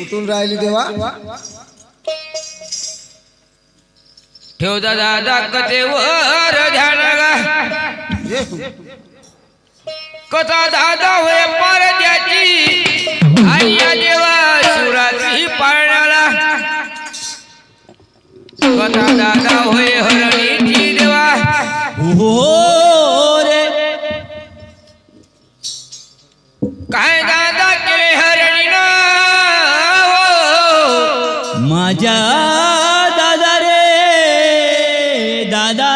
उठून राहिली देवा ठेवता दादा कथेवर ध्यान. कथा दादा होय पारद्याची. आई देवा शिवरात्री पाळण्याला कथा दादा होय हरणीची देवा हो रे काय दादा केले हरणीनं हो. माझ्या दादा रे दादा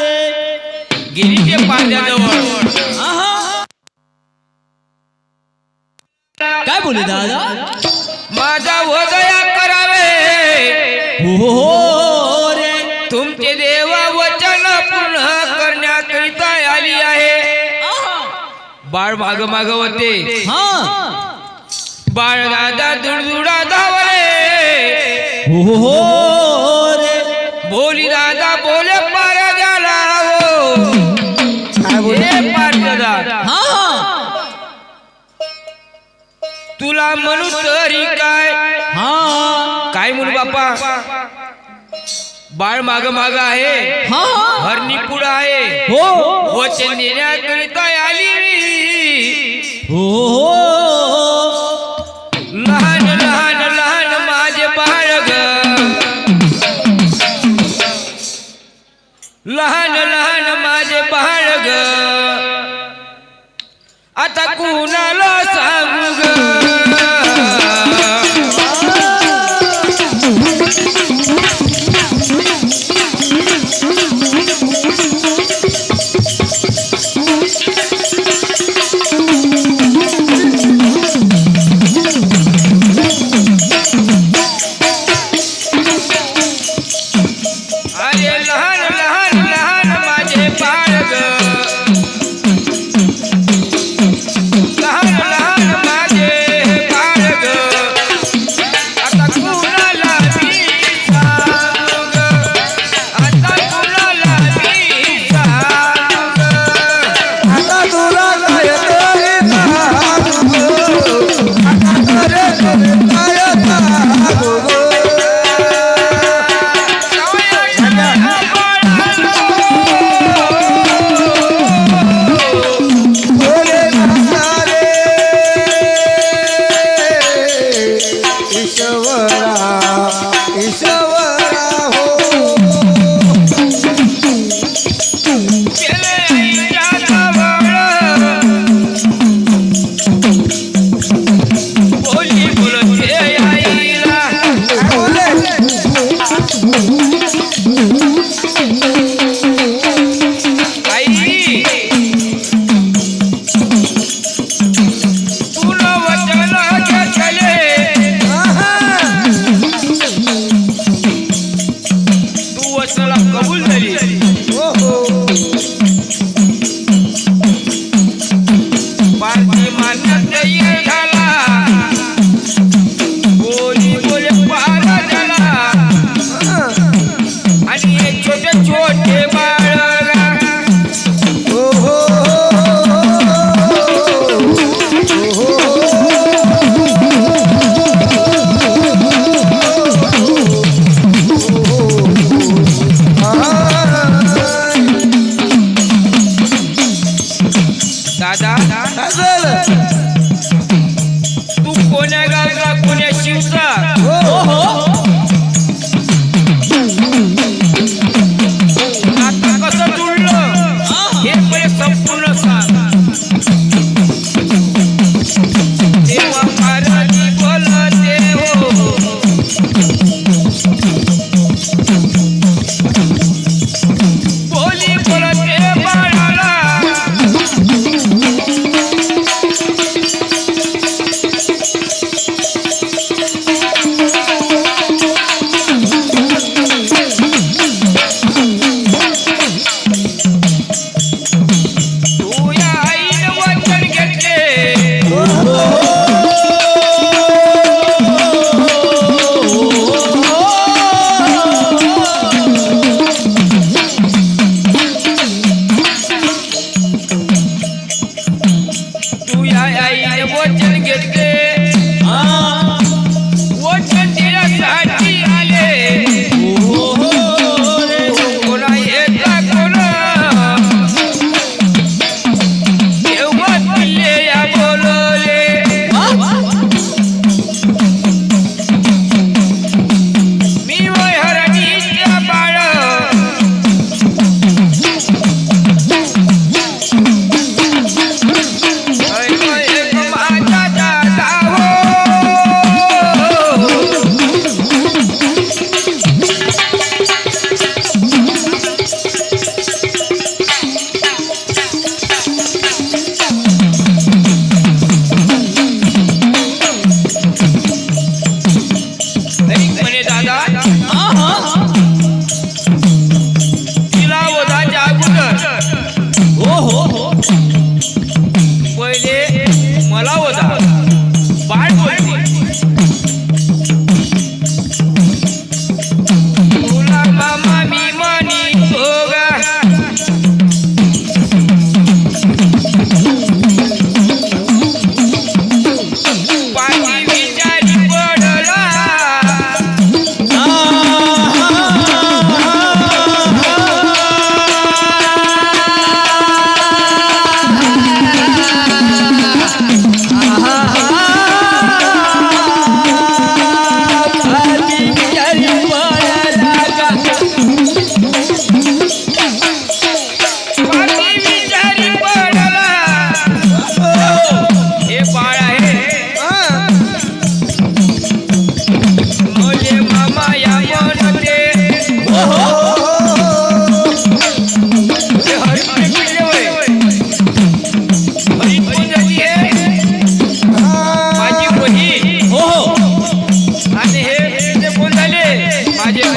रे गिरीचे पांद्याजवळ आहा. काय बोले दादा माझा वदया करावे हो रे तुमचे देवा वचन पूर्ण करण्याकरिता आली आहे. बाळ माग माग होते. हा. बाळ दादा दुडदुडा धावले. हो रे बोली दादा बोले पार झाला हो हे हा. तुला म्हणू तरी हा काय म्हणू बापा बाळ माग माग आहे. हा हरणी पुढं आहे. हो. वचन देण्याकरिता आली हो लहान लहान लहान माझे बाळ ग लहान लहान माझे बाळ ग आता कुणाला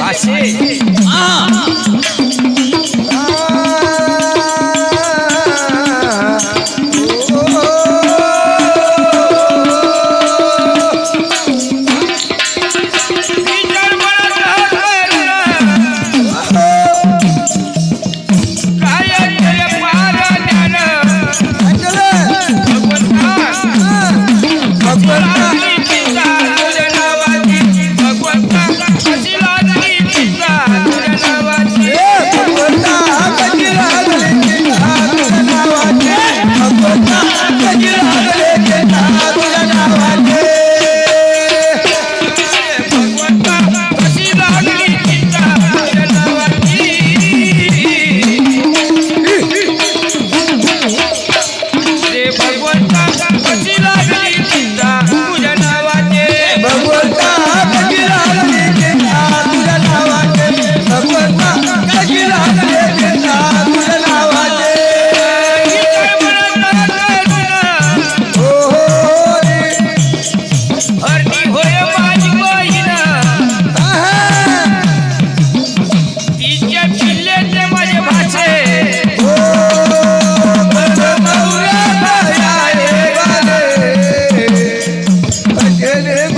हो आणि हे güzelim